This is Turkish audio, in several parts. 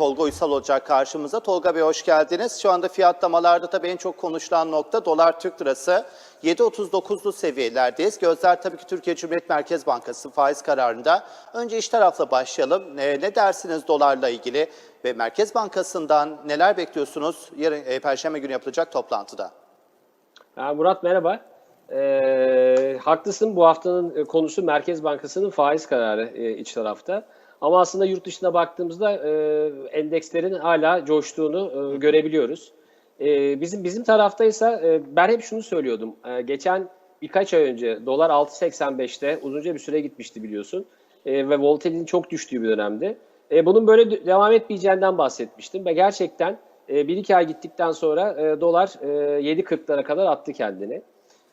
Tolga Uysal olacak karşımıza. Tolga Bey hoş geldiniz. Şu anda fiyatlamalarda tabii en çok konuşulan nokta dolar Türk lirası 7.39'lu seviyelerdeyiz. Gözler tabii ki Türkiye Cumhuriyet Merkez Bankası faiz kararında. Önce iş tarafla başlayalım. Ne, ne dersiniz dolarla ilgili ve Merkez Bankası'ndan neler bekliyorsunuz yarın e, Perşembe günü yapılacak toplantıda? Murat merhaba. Ee, haklısın bu haftanın e, konusu Merkez Bankası'nın faiz kararı e, iç tarafta. Ama aslında yurt dışına baktığımızda e, endekslerin hala coştuğunu e, görebiliyoruz. E, bizim bizim taraftaysa e, ben hep şunu söylüyordum. E, geçen birkaç ay önce dolar 6.85'te uzunca bir süre gitmişti biliyorsun. E, ve volatilitenin çok düştüğü bir dönemdi. E, bunun böyle de- devam etmeyeceğinden bahsetmiştim ve gerçekten e, bir iki ay gittikten sonra e, dolar e, 7.40'lara kadar attı kendini.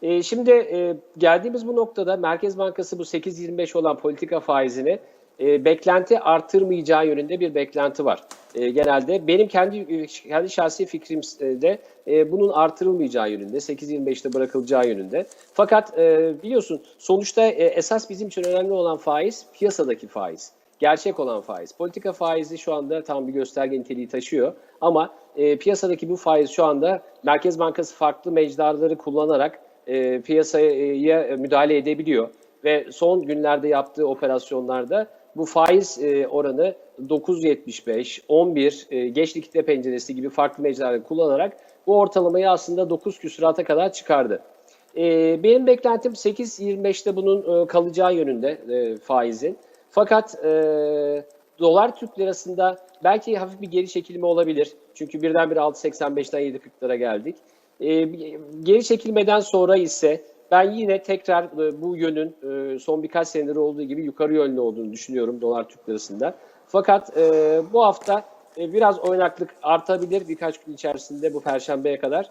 E, şimdi e, geldiğimiz bu noktada Merkez Bankası bu 8.25 olan politika faizini e, beklenti artırmayacağı yönünde bir beklenti var. E, genelde benim kendi kendi şahsi fikrimde e, bunun artırılmayacağı yönünde, 8.25'te bırakılacağı yönünde. Fakat e, biliyorsun sonuçta e, esas bizim için önemli olan faiz piyasadaki faiz. Gerçek olan faiz. Politika faizi şu anda tam bir gösterge niteliği taşıyor. Ama e, piyasadaki bu faiz şu anda Merkez Bankası farklı mecraları kullanarak e, piyasaya müdahale edebiliyor. Ve son günlerde yaptığı operasyonlarda bu faiz e, oranı 9.75, 11, e, geç penceresi gibi farklı mecraları kullanarak bu ortalamayı aslında 9 küsurata kadar çıkardı. E, benim beklentim 8.25'te bunun e, kalacağı yönünde faizin. Fakat dolar Türk lirasında belki hafif bir geri çekilme olabilir. Çünkü birdenbire 6.85'ten 7.40'lara geldik. Geri çekilmeden sonra ise ben yine tekrar e, bu yönün e, son birkaç senedir olduğu gibi yukarı yönlü olduğunu düşünüyorum dolar Türk lirasında. Fakat e, bu hafta biraz oynaklık artabilir birkaç gün içerisinde bu perşembeye kadar.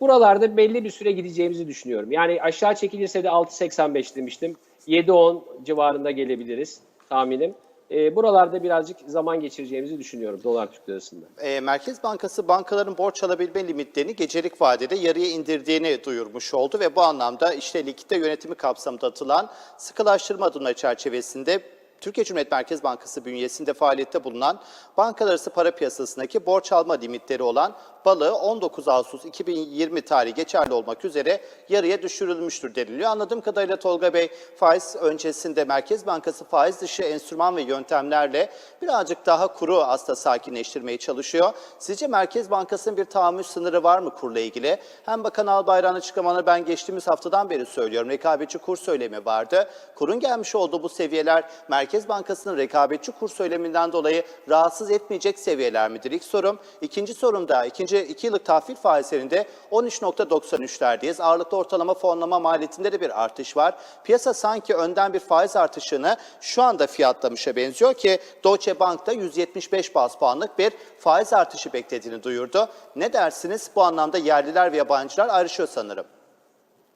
Buralarda belli bir süre gideceğimizi düşünüyorum. Yani aşağı çekilirse de 6.85 demiştim. 7-10 civarında gelebiliriz tahminim. E, buralarda birazcık zaman geçireceğimizi düşünüyorum dolar Türk lirasında. E, Merkez Bankası bankaların borç alabilme limitlerini gecelik vadede yarıya indirdiğini duyurmuş oldu ve bu anlamda işte likitte yönetimi kapsamında atılan sıkılaştırma adımları çerçevesinde Türkiye Cumhuriyet Merkez Bankası bünyesinde faaliyette bulunan bankalar para piyasasındaki borç alma limitleri olan balığı 19 Ağustos 2020 tarihi geçerli olmak üzere yarıya düşürülmüştür deniliyor. Anladığım kadarıyla Tolga Bey faiz öncesinde Merkez Bankası faiz dışı enstrüman ve yöntemlerle birazcık daha kuru aslında sakinleştirmeye çalışıyor. Sizce Merkez Bankası'nın bir tahammül sınırı var mı kurla ilgili? Hem Bakan Albayrak'ın açıklamaları ben geçtiğimiz haftadan beri söylüyorum. Rekabetçi kur söylemi vardı. Kurun gelmiş olduğu bu seviyeler Merkez Bankası'nın rekabetçi kur söyleminden dolayı rahatsız etmeyecek seviyeler midir? İlk sorum. İkinci sorum da ikinci iki yıllık tahvil faizlerinde 13.93'lerdeyiz. Ağırlıklı ortalama fonlama maliyetinde de bir artış var. Piyasa sanki önden bir faiz artışını şu anda fiyatlamışa benziyor ki Deutsche Bank'ta 175 bas puanlık bir faiz artışı beklediğini duyurdu. Ne dersiniz? Bu anlamda yerliler ve yabancılar ayrışıyor sanırım.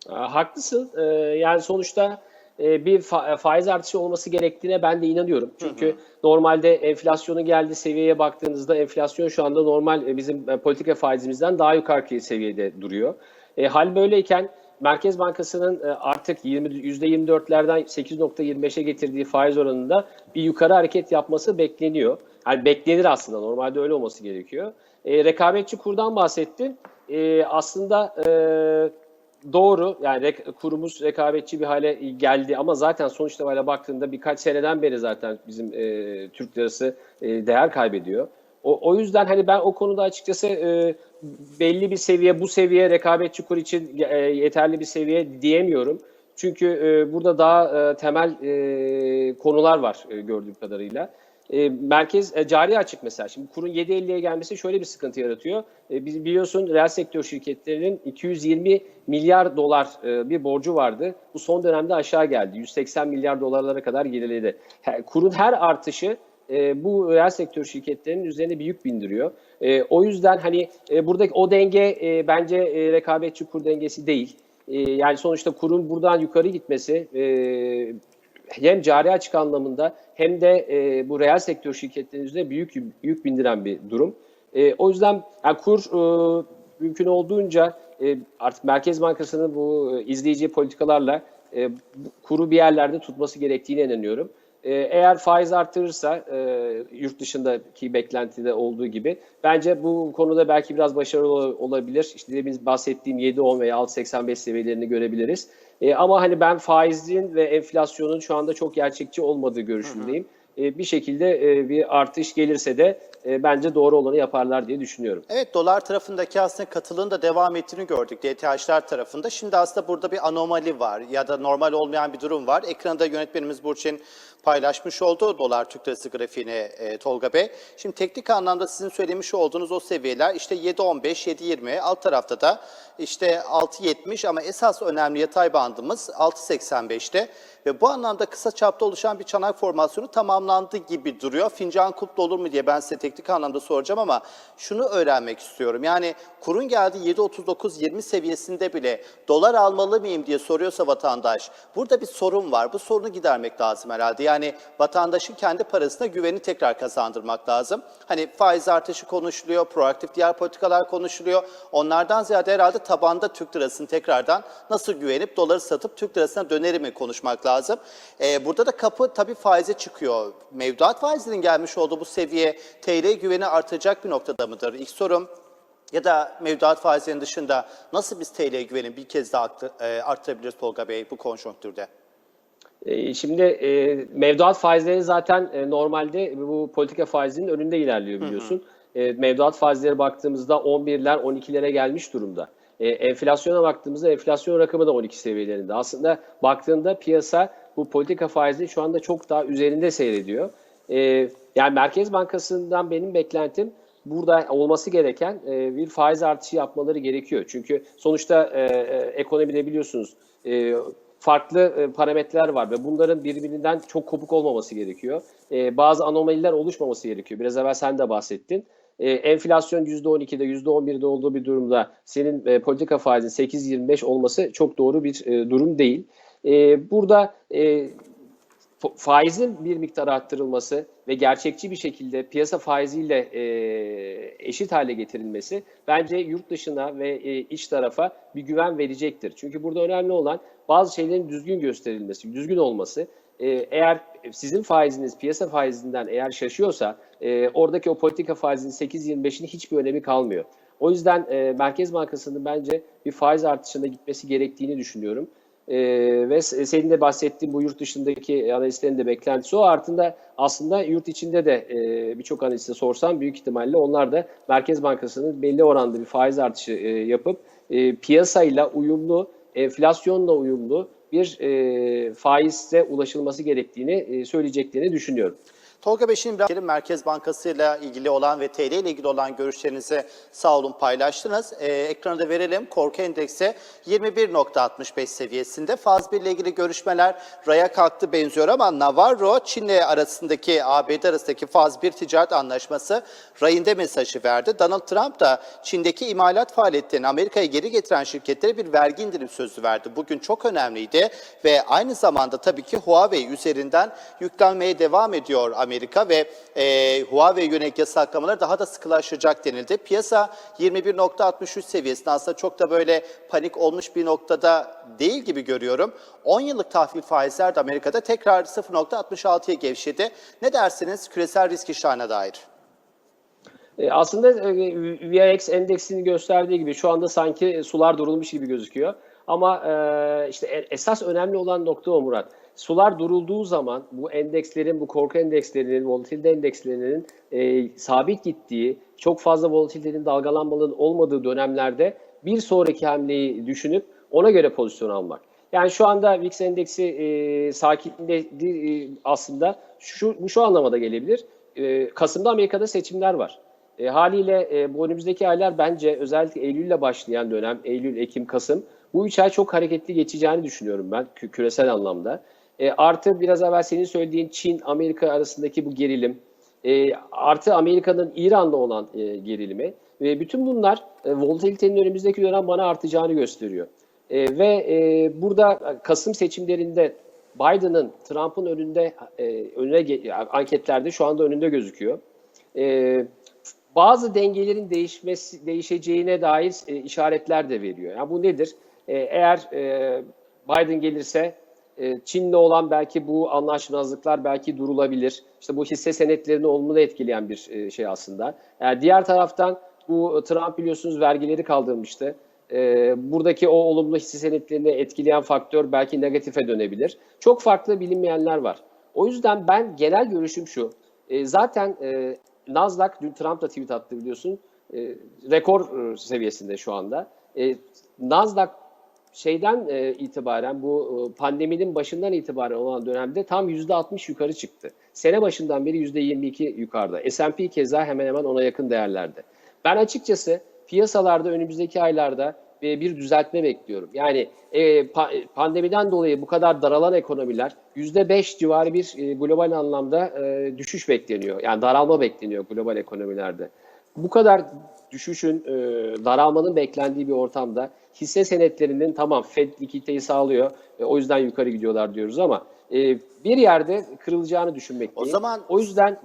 Ha, Haklısın. Ee, yani sonuçta e, bir fa- faiz artışı olması gerektiğine ben de inanıyorum. Çünkü normalde enflasyonu geldiği seviyeye baktığınızda enflasyon şu anda normal e, bizim e, politika faizimizden daha yukarı seviyede duruyor. E, hal böyleyken Merkez Bankası'nın e, artık 20, %24'lerden 8.25'e getirdiği faiz oranında bir yukarı hareket yapması bekleniyor. Yani beklenir aslında. Normalde öyle olması gerekiyor. E, rekabetçi kurdan bahsettin. E, aslında e, Doğru yani rek- kurumuz rekabetçi bir hale geldi ama zaten sonuçta böyle baktığında birkaç seneden beri zaten bizim e, Türk lirası e, değer kaybediyor. O, o yüzden hani ben o konuda açıkçası e, belli bir seviye bu seviye rekabetçi kur için e, yeterli bir seviye diyemiyorum. Çünkü e, burada daha e, temel e, konular var e, gördüğüm kadarıyla. E, merkez e, cari açık mesela. Şimdi kurun 7.50'ye gelmesi şöyle bir sıkıntı yaratıyor. E, biz biliyorsun reel sektör şirketlerinin 220 milyar dolar e, bir borcu vardı. Bu son dönemde aşağı geldi. 180 milyar dolarlara kadar geriledi. He- kurun her artışı e, bu reel sektör şirketlerinin üzerine bir yük bindiriyor. E, o yüzden hani e, buradaki o denge e, bence e, rekabetçi kur dengesi değil. E, yani sonuçta kurun buradan yukarı gitmesi e, hem cari açık anlamında hem de e, bu reel sektör şirketlerinin üzerine büyük yük bindiren bir durum. E, o yüzden yani kur e, mümkün olduğunca e, artık Merkez Bankası'nın bu e, izleyici politikalarla e, kuru bir yerlerde tutması gerektiğine inanıyorum. E, eğer faiz artırırsa e, yurt dışındaki beklentide olduğu gibi bence bu konuda belki biraz başarılı ol- olabilir. İşte demin bahsettiğim 7-10 veya 6.85 seviyelerini görebiliriz. E, ama hani ben faizin ve enflasyonun şu anda çok gerçekçi olmadığı görüşündeyim. E, bir şekilde e, bir artış gelirse de e, bence doğru olanı yaparlar diye düşünüyorum. Evet dolar tarafındaki aslında katılığın da devam ettiğini gördük DTH'ler tarafında. Şimdi aslında burada bir anomali var ya da normal olmayan bir durum var. Ekranda yönetmenimiz Burçin paylaşmış olduğu dolar Türk lirası grafiğini e, Tolga Bey. Şimdi teknik anlamda sizin söylemiş olduğunuz o seviyeler işte 7.15, 7.20 alt tarafta da işte 6.70 ama esas önemli yatay bandımız 6.85'te. Ve bu anlamda kısa çapta oluşan bir çanak formasyonu tamamlandı gibi duruyor. Fincan kulplu olur mu diye ben size teknik anlamda soracağım ama şunu öğrenmek istiyorum. Yani kurun geldiği 7.39-20 seviyesinde bile dolar almalı mıyım diye soruyorsa vatandaş. Burada bir sorun var. Bu sorunu gidermek lazım herhalde. Yani vatandaşın kendi parasına güveni tekrar kazandırmak lazım. Hani faiz artışı konuşuluyor, proaktif diğer politikalar konuşuluyor. Onlardan ziyade herhalde tabanda Türk lirasını tekrardan nasıl güvenip doları satıp Türk lirasına döneri mi konuşmak lazım. Ee, burada da kapı tabii faize çıkıyor. Mevduat faizinin gelmiş olduğu bu seviye TL güveni artacak bir noktada mıdır? İlk sorum ya da mevduat faizlerinin dışında nasıl biz TL güveni bir kez daha e, arttırabiliriz Tolga Bey bu konjonktürde? E, Şimdi e, mevduat faizleri zaten e, normalde bu politika faizinin önünde ilerliyor biliyorsun. E, mevduat faizleri baktığımızda 11'ler 12'lere gelmiş durumda. E, enflasyona baktığımızda enflasyon rakamı da 12 seviyelerinde. Aslında baktığında piyasa bu politika faizinin şu anda çok daha üzerinde seyrediyor. E, yani Merkez Bankası'ndan benim beklentim burada olması gereken e, bir faiz artışı yapmaları gerekiyor. Çünkü sonuçta e, ekonomide biliyorsunuz e, farklı e, parametreler var ve bunların birbirinden çok kopuk olmaması gerekiyor. E, bazı anomaliler oluşmaması gerekiyor. Biraz evvel sen de bahsettin. E, enflasyon %12'de, %11'de olduğu bir durumda senin e, politika faizin 8.25 olması çok doğru bir durum değil. Burada faizin bir miktar arttırılması ve gerçekçi bir şekilde piyasa faiziyle e, eşit hale getirilmesi bence yurt dışına ve e, iç tarafa bir güven verecektir. Çünkü burada önemli olan bazı şeylerin düzgün gösterilmesi, düzgün olması. E, eğer sizin faiziniz piyasa faizinden eğer şaşıyorsa e, oradaki o politika faizinin 8.25'in hiçbir önemi kalmıyor. O yüzden e, Merkez Bankası'nın bence bir faiz artışına gitmesi gerektiğini düşünüyorum. Ee, ve senin de bahsettiğin bu yurt dışındaki analistlerin de beklentisi o. Artıında aslında yurt içinde de e, birçok analiste sorsam büyük ihtimalle onlar da Merkez Bankası'nın belli oranda bir faiz artışı e, yapıp e, piyasayla uyumlu, enflasyonla uyumlu bir e, faize ulaşılması gerektiğini e, söyleyeceklerini düşünüyorum. Tolga Bey şimdi biraz Merkez Bankası ile ilgili olan ve TL ile ilgili olan görüşlerinizi sağ olun paylaştınız. Ee, ekrana da verelim. Korku endeksi 21.65 seviyesinde. Faz 1 ile ilgili görüşmeler raya kalktı benziyor ama Navarro, Çin'le arasındaki ABD arasındaki faz 1 ticaret anlaşması rayında mesajı verdi. Donald Trump da Çin'deki imalat faaliyetlerini Amerika'ya geri getiren şirketlere bir vergi indirim sözü verdi. Bugün çok önemliydi ve aynı zamanda tabii ki Huawei üzerinden yüklenmeye devam ediyor Amerika ve e, Huawei yönelik yasaklamalar daha da sıkılaşacak denildi. Piyasa 21.63 seviyesinde aslında çok da böyle panik olmuş bir noktada değil gibi görüyorum. 10 yıllık tahvil faizler de Amerika'da tekrar 0.66'ya gevşedi. Ne dersiniz küresel risk iştahına dair? E, Aslında e, VIX endeksini gösterdiği gibi şu anda sanki sular durulmuş gibi gözüküyor. Ama e, işte esas önemli olan nokta o Murat. Sular durulduğu zaman bu endekslerin, bu korku endekslerinin, volatilite endekslerinin e, sabit gittiği, çok fazla volatilitenin dalgalanmaların olmadığı dönemlerde bir sonraki hamleyi düşünüp ona göre pozisyon almak. Yani şu anda VIX endeksi e, sakinledi e, aslında şu, bu şu anlamada gelebilir. E, Kasım'da Amerika'da seçimler var. E, haliyle e, bu önümüzdeki aylar bence özellikle Eylül'le başlayan dönem, Eylül, Ekim, Kasım bu üç ay çok hareketli geçeceğini düşünüyorum ben kü- küresel anlamda. E, artı biraz evvel senin söylediğin Çin, Amerika arasındaki bu gerilim, e, artı Amerika'nın İran'la olan e, gerilimi ve bütün bunlar e, volatilitenin önümüzdeki dönem bana artacağını gösteriyor. E, ve e, burada Kasım seçimlerinde Biden'ın Trump'ın önünde e, önüne anketlerde şu anda önünde gözüküyor. E, bazı dengelerin değişmesi değişeceğine dair e, işaretler de veriyor. Yani bu nedir? E, eğer e, Biden gelirse E, Çin'le olan belki bu anlaşmazlıklar belki durulabilir. İşte bu hisse senetlerini olumlu etkileyen bir e, şey aslında. Yani diğer taraftan bu Trump biliyorsunuz vergileri kaldırmıştı. E, buradaki o olumlu hisse senetlerini etkileyen faktör belki negatife dönebilir. Çok farklı bilinmeyenler var. O yüzden ben genel görüşüm şu. E, zaten e, Nasdaq dün Trump da tweet attı biliyorsun. E, rekor e, seviyesinde şu anda. E, Nasdaq şeyden e, itibaren bu e, pandeminin başından itibaren olan dönemde tam %60 yukarı çıktı. Sene başından beri %22 yukarıda. S&P keza hemen hemen ona yakın değerlerde. Ben açıkçası piyasalarda önümüzdeki aylarda e, bir düzeltme bekliyorum. Yani e, pa- pandemiden dolayı bu kadar daralan ekonomiler %5 civarı bir e, global anlamda e, düşüş bekleniyor. Yani daralma bekleniyor global ekonomilerde. Bu kadar düşüşün, e, daralmanın beklendiği bir ortamda hisse senetlerinin tamam Fed likiditeyi sağlıyor, e, o yüzden yukarı gidiyorlar diyoruz ama e, bir yerde kırılacağını düşünmekteyim. O zaman- o yüzden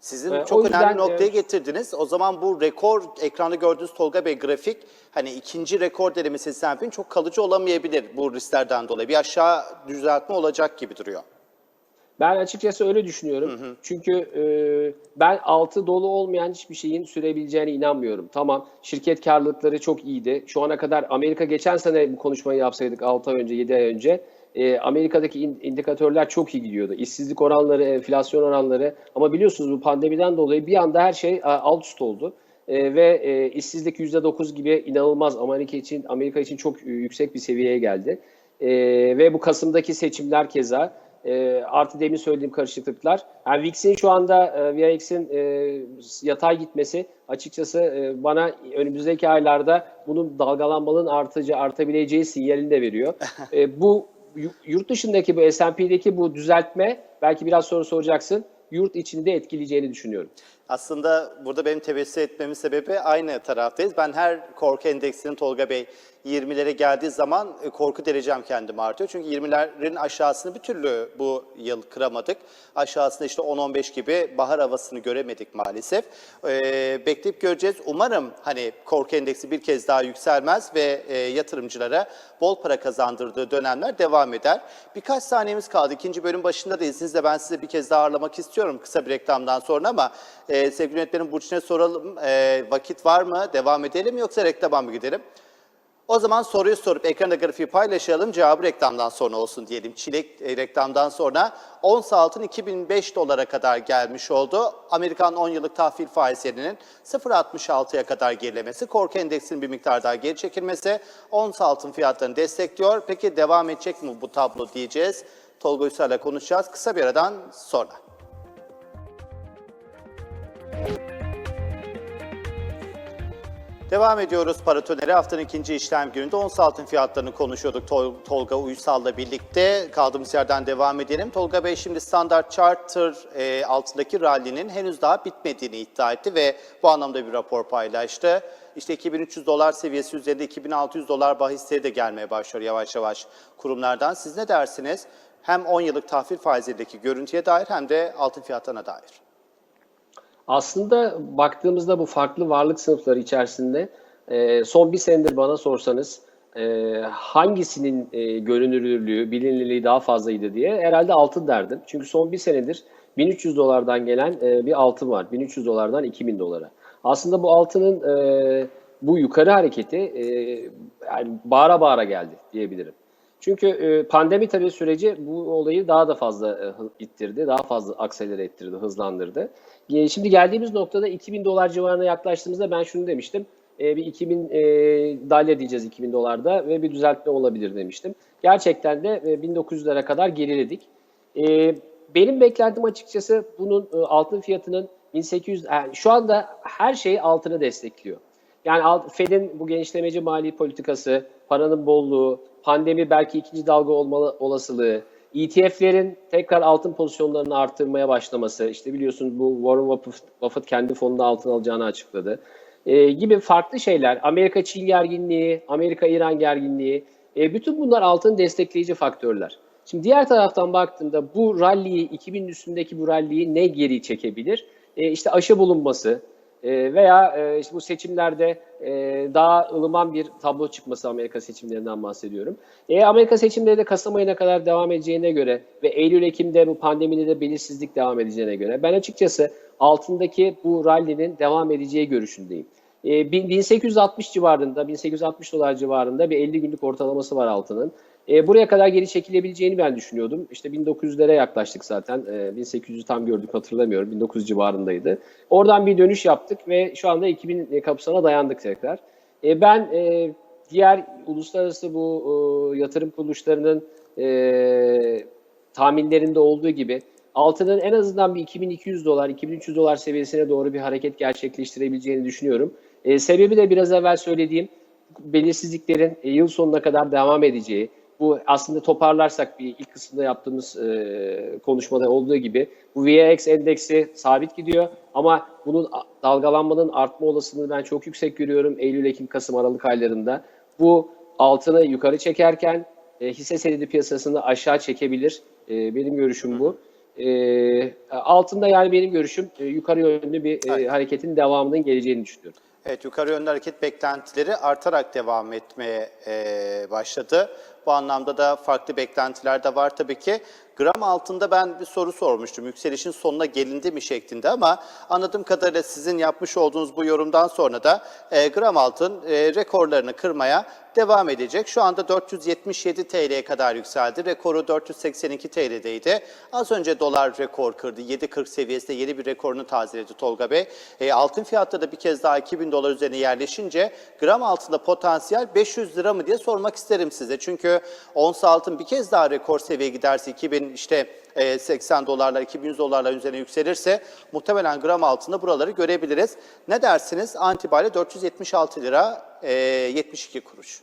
Sizin Ee, çok yüzden, önemli noktaya e, getirdiniz. O zaman bu rekor ekranda gördüğünüz Tolga Bey grafik hani ikinci rekor denemesi S&P'nin çok kalıcı olamayabilir bu risklerden dolayı. Bir aşağı düzeltme olacak gibi duruyor. Ben açıkçası öyle düşünüyorum. Çünkü e, ben altı dolu olmayan hiçbir şeyin sürebileceğine inanmıyorum. Tamam şirket karlılıkları çok iyiydi. Şu ana kadar Amerika geçen sene bu konuşmayı yapsaydık 6 ay önce 7 ay önce e, Amerika'daki in- indikatörler çok iyi gidiyordu. İşsizlik oranları, enflasyon oranları ama biliyorsunuz bu pandemiden dolayı bir anda her şey alt üst oldu. E, ve e, işsizlik %9 gibi inanılmaz Amerika için Amerika için çok e, yüksek bir seviyeye geldi. E, ve bu Kasım'daki seçimler keza e, artı demin söylediğim karışıklıklar. Yani VIX'in şu anda e, VIX'in e, yatay gitmesi açıkçası e, bana önümüzdeki aylarda bunun dalgalanmanın artıcı artabileceği sinyalini de veriyor. E, bu yu- yurt dışındaki bu S&P'deki bu düzeltme belki biraz sonra soracaksın yurt içinde etkileyeceğini düşünüyorum. Aslında burada benim tebessüm etmemin sebebi aynı taraftayız. Ben her korku endeksinin Tolga Bey 20'lere geldiği zaman e, korku derecem kendim artıyor. Çünkü 20'lerin aşağısını bir türlü bu yıl kıramadık. Aşağısında işte 10-15 gibi bahar havasını göremedik maalesef. Ee, bekleyip göreceğiz. Umarım hani korku endeksi bir kez daha yükselmez ve e, yatırımcılara bol para kazandırdığı dönemler devam eder. Birkaç saniyemiz kaldı. İkinci bölüm başında da izninizle ben size bir kez daha ağırlamak istiyorum kısa bir reklamdan sonra ama e, sevgili yönetmenim Burçin'e soralım. E, vakit var mı? Devam edelim yoksa reklama mı gidelim? O zaman soruyu sorup ekranda grafiği paylaşalım. Cevabı reklamdan sonra olsun diyelim. Çilek e, reklamdan sonra ons altın 2005 dolara kadar gelmiş oldu. Amerikan 10 yıllık tahvil faizlerinin 0.66'ya kadar gerilemesi, korku endeksinin bir miktar daha geri çekilmesi ons altın fiyatlarını destekliyor. Peki devam edecek mi bu tablo diyeceğiz. Tolga Uysal'la konuşacağız kısa bir aradan sonra. Devam ediyoruz Paratoneri. Haftanın ikinci işlem gününde ons altın fiyatlarını konuşuyorduk Tol- Tolga Uysal'la birlikte. Kaldığımız yerden devam edelim. Tolga Bey şimdi Standard Charter e, altındaki rallinin henüz daha bitmediğini iddia etti ve bu anlamda bir rapor paylaştı. İşte 2300 dolar seviyesi üzerinde 2600 dolar bahisleri de gelmeye başlıyor yavaş yavaş kurumlardan. Siz ne dersiniz? Hem 10 yıllık tahvil faizlerindeki görüntüye dair hem de altın fiyatlarına dair. Aslında baktığımızda bu farklı varlık sınıfları içerisinde e, son bir senedir bana sorsanız e, hangisinin e, görünürlüğü, bilinirliği daha fazlaydı diye herhalde altın derdim. Çünkü son bir senedir 1300 dolardan gelen bir altın var. 1300 dolardan 2000 dolara. Aslında bu altının bu yukarı hareketi yani bağıra bağıra geldi diyebilirim. Çünkü e, pandemi tabii süreci bu olayı daha da fazla e, ittirdi, daha fazla akselere ettirdi, hızlandırdı. E, Şimdi geldiğimiz noktada 2000 dolar civarına yaklaştığımızda ben şunu demiştim. Bir 2000 e, dalya diyeceğiz 2000 dolarda ve bir düzeltme olabilir demiştim. Gerçekten de e, 1900'lere kadar geriledik. E, benim beklentim açıkçası bunun e, altın fiyatının 1800 yani şu anda her şey altını destekliyor. Yani Fed'in bu genişlemeci mali politikası, paranın bolluğu, pandemi belki ikinci dalga olma olasılığı, ETF'lerin tekrar altın pozisyonlarını arttırmaya başlaması, işte biliyorsun bu Warren Buffett, kendi fonunda altın alacağını açıkladı e, gibi farklı şeyler, Amerika-Çin gerginliği, Amerika-İran gerginliği, e, bütün bunlar altın destekleyici faktörler. Şimdi diğer taraftan baktığımda bu rally'yi, 2000'in üstündeki bu rally'yi ne geri çekebilir? E, işte aşı bulunması, E, veya e, işte bu seçimlerde e, daha ılıman bir tablo çıkması Amerika seçimlerinden bahsediyorum. E, Amerika seçimleri de Kasım ayına kadar devam edeceğine göre ve Eylül-Ekim'de bu pandemide de belirsizlik devam edeceğine göre ben açıkçası altındaki bu rally'nin devam edeceği görüşündeyim. E, bin- 1860 civarında, 1860 dolar civarında bir 50 günlük ortalaması var altının. E, buraya kadar geri çekilebileceğini ben düşünüyordum. İşte 1900'lere yaklaştık zaten. E, 1800'ü tam gördük hatırlamıyorum. 1900 civarındaydı. Oradan bir dönüş yaptık ve şu anda 2000 kapısına dayandık tekrar. E, ben e, diğer uluslararası bu e, yatırım kuruluşlarının e, tahminlerinde olduğu gibi altının en azından bir 2200 dolar, 2300 dolar seviyesine doğru bir hareket gerçekleştirebileceğini düşünüyorum. E, sebebi de biraz evvel söylediğim belirsizliklerin e, yıl sonuna kadar devam edeceği. Bu aslında toparlarsak bir ilk kısımda yaptığımız e, konuşmada olduğu gibi bu VX endeksi sabit gidiyor ama bunun dalgalanmanın artma olasılığını ben çok yüksek görüyorum Eylül, Ekim, Kasım, Aralık aylarında. Bu altını yukarı çekerken e, hisse senedi piyasasını aşağı çekebilir. E, benim görüşüm bu. E, altında yani benim görüşüm e, yukarı yönlü bir e, hareketin devamının geleceğini düşünüyorum. Evet, yukarı yönlü hareket beklentileri artarak devam etmeye e, başladı. Bu anlamda da farklı beklentiler de var tabii ki. Gram altında ben bir soru sormuştum. Yükselişin sonuna gelindi mi şeklinde ama anladığım kadarıyla sizin yapmış olduğunuz bu yorumdan sonra da e, gram altın e, rekorlarını kırmaya devam edecek. Şu anda 477 TL'ye kadar yükseldi. Rekoru 482 TL'deydi. Az önce dolar rekor kırdı. 7.40 seviyesinde yeni bir rekorunu tazeledi Tolga Bey. E, altın fiyatları da bir kez daha 2000 dolar üzerine yerleşince gram altında potansiyel 500 lira mı diye sormak isterim size. Çünkü ons altın bir kez daha rekor seviyeye giderse 2000 işte 80 dolarlar 2100 dolarlar üzerine yükselirse muhtemelen gram altında buraları görebiliriz. Ne dersiniz? Antibale 476 lira e, 72 kuruş.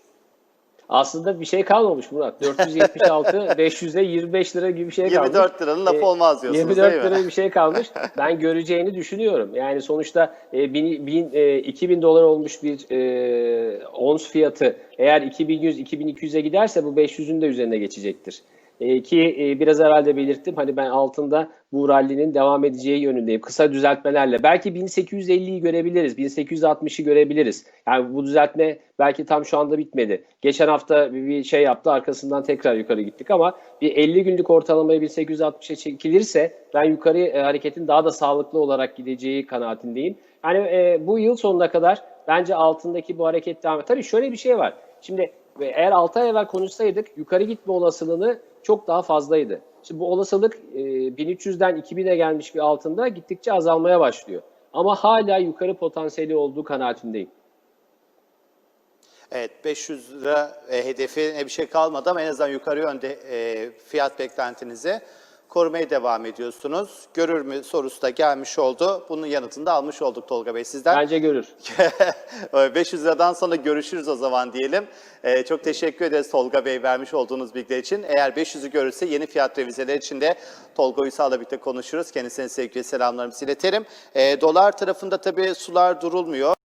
Aslında bir şey kalmamış Murat. 476, 500'e 25 lira gibi bir şey kalmış. 24 liranın lafı Ee, olmaz diyorsunuz 24 değil mi? lira bir şey kalmış. Ben göreceğini düşünüyorum. Yani sonuçta e, bin, bin, e, 2000 dolar olmuş bir e, ons fiyatı eğer 2100-2200'e giderse bu 500'ün de üzerine geçecektir. E, ki e, biraz evvel de belirttim hani ben altında bu rallinin devam edeceği yönündeyim. Kısa düzeltmelerle. Belki 1850'yi görebiliriz, 1860'ı görebiliriz. Yani bu düzeltme belki tam şu anda bitmedi. Geçen hafta bir şey yaptı arkasından tekrar yukarı gittik ama bir 50 günlük ortalamayı 1860'a çekilirse ben yukarı e, hareketin daha da sağlıklı olarak gideceği kanaatindeyim. Yani bu yıl sonuna kadar bence altındaki bu hareket devam Tabii şöyle bir şey var. Şimdi eğer 6 ay evvel konuşsaydık yukarı gitme olasılığını çok daha fazlaydı. Şimdi bu olasılık e, 1300'den 2000'e gelmiş bir altında gittikçe azalmaya başlıyor. Ama hala yukarı potansiyeli olduğu kanaatindeyim. Evet 500 lira e, hedefine bir şey kalmadı ama en azından yukarı yönde e, fiyat beklentinizi korumaya devam ediyorsunuz. Görür mü sorusu da gelmiş oldu. Bunun yanıtını da almış olduk Tolga Bey sizden. Bence görür. 500 liradan sonra görüşürüz o zaman diyelim. Ee, çok teşekkür ederiz Tolga Bey vermiş olduğunuz bilgiler için. Eğer 500'ü görürse yeni fiyat revizeleri için de Tolga Uysal'la birlikte konuşuruz. Kendisine sevgili selamlarımızı iletelim. Ee, dolar tarafında tabii sular durulmuyor.